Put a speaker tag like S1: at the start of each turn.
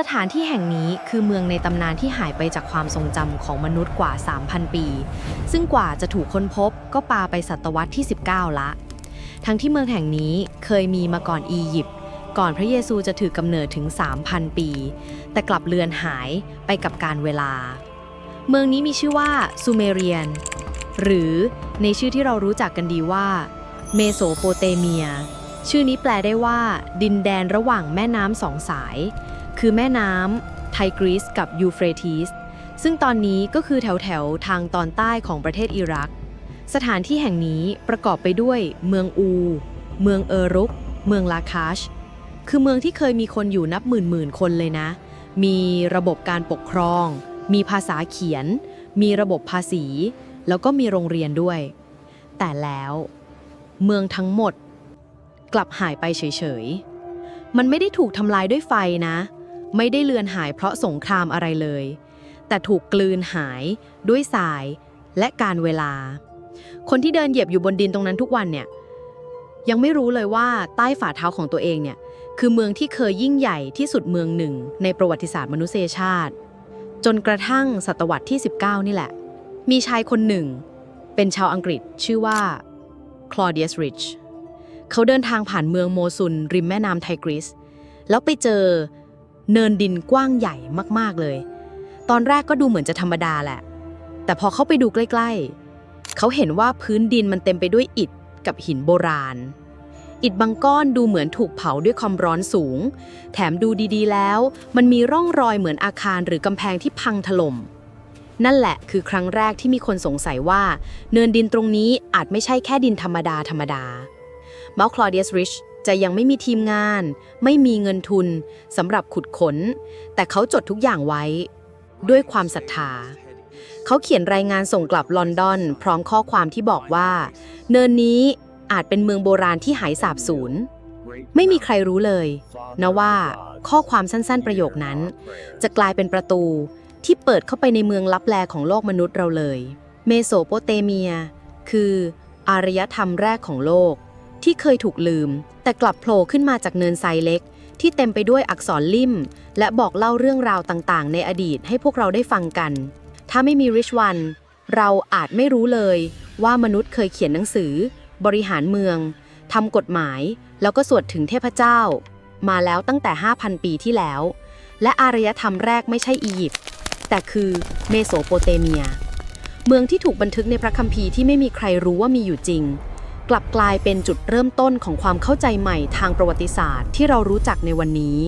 S1: สถานที่แห่งนี้คือเมืองในตำนานที่หายไปจากความทรงจำของมนุษย์กว่า 3,000 ปี ซึ่งกว่าจะถูกค้นพบก็ปาไปศตวรรษที่ 19 ละ ทั้งที่เมืองแห่งนี้เคยมีมาก่อนอียิปต์ ก่อนพระเยซูจะถือกำเนิดถึง 3,000 ปี แต่กลับเลือนหายไปกับการเวลา เมืองนี้มีชื่อว่าซูเมเรียน หรือในชื่อที่เรารู้จักกันดีว่าเมโสโปเตเมีย ชื่อนี้แปลได้ว่า ดินแดนระหว่างแม่น้ำสองสาย คือแม่น้ำไทกรีสกับยูเฟรติสซึ่งตอนนี้ก็คือแถวแถวทางตอนใต้ของประเทศอิรัก สถานที่แห่งนี้ประกอบไปด้วย เมืองอู เมืองเอรุก เมืองลาคาช คือเมืองที่เคยมีคนอยู่นับหมื่นหมื่นคนเลยนะ มีระบบการปกครอง มีภาษาเขียน มีระบบภาษี แล้วก็มีโรงเรียนด้วย แต่แล้วเมืองทั้งหมด กลับหายไปเฉยๆ มันไม่ได้ถูกทำลายด้วยไฟนะ ไม่ได้เลือนหายเพราะสงครามอะไรเลย แต่ถูกกลืนหายด้วยทรายและการเวลา คนที่เดินเหยียบอยู่บนดินตรงนั้นทุกวันเนี่ยยังไม่รู้เลยว่าใต้ฝ่าเท้าของตัวเองเนี่ยคือเมืองที่เคยยิ่งใหญ่ที่สุดเมืองหนึ่ง ในประวัติศาสตร์มนุษยชาติ จนกระทั่งศตวรรษที่ 19 นี่แหละ มีชายคนหนึ่ง เป็นชาวอังกฤษชื่อว่า Claudius Rich เขาเดินทางผ่านเมืองโมซุนริมแม่น้ำไทกริส แล้วไปเจอ เนินดินกว้างใหญ่มากๆเลย ตอนแรกก็ดูเหมือนจะธรรมดาแหละ แต่พอเข้าไปดูใกล้ ๆ เขาเห็นว่าพื้นดินมันเต็มไปด้วยอิฐกับหินโบราณ อิฐบางก้อนดูเหมือนถูกเผาด้วยความร้อนสูง แถมดูดีๆแล้ว มันมีร่องรอยเหมือนอาคารหรือกำแพงที่พังถล่ม นั่นแหละคือครั้งแรกที่มีคนสงสัยว่า เนินดินตรงนี้อาจไม่ใช่แค่ดินธรรมดาธรรมดาเมาคลอเดียสริช จะยังไม่มีทีมงาน ไม่มีเงินทุนสำหรับขุดขน แต่เขาจดทุกอย่างไว้ ด้วยความศรัทธา เขาเขียนรายงานส่งกลับลอนดอน พร้อมข้อความที่บอกว่า เนินนี้อาจเป็นเมืองโบราณที่หายสาบสูญไม่มีใครรู้เลยนะว่าข้อความสั้นๆประโยคนั้น จะกลายเป็นประตูที่เปิดเข้าไปในเมืองลับแลของโลกมนุษย์เราเลย เมโสโปเตเมีย คืออารยธรรมแรกของโลก ที่เคยถูกลืม แต่กลับโผล่ขึ้นมาจากเนินทรายเล็ก ที่เต็มไปด้วยอักษรลิ่ม และบอกเล่าเรื่องราวต่างๆ ในอดีตให้พวกเราได้ฟังกัน ถ้าไม่มีริชวันเราอาจไม่รู้เลยว่ามนุษย์เคยเขียนหนังสือ บริหารเมืองทำกฎหมาย แล้วก็สวดถึงเทพเจ้า มาแล้วตั้งแต่ 5,000 ปีที่แล้ว และอารยธรรมแรกไม่ใช่อียิปต์แต่คือเมโสโปเตเมีย เมืองที่ถูกบันทึกในพระคัมภีร์ที่ไม่มีใครรู้ว่ามีอยู่จริง กลับกลายเป็นจุดเริ่มต้นของความเข้าใจใหม่ทางประวัติศาสตร์ที่เรารู้จักในวันนี้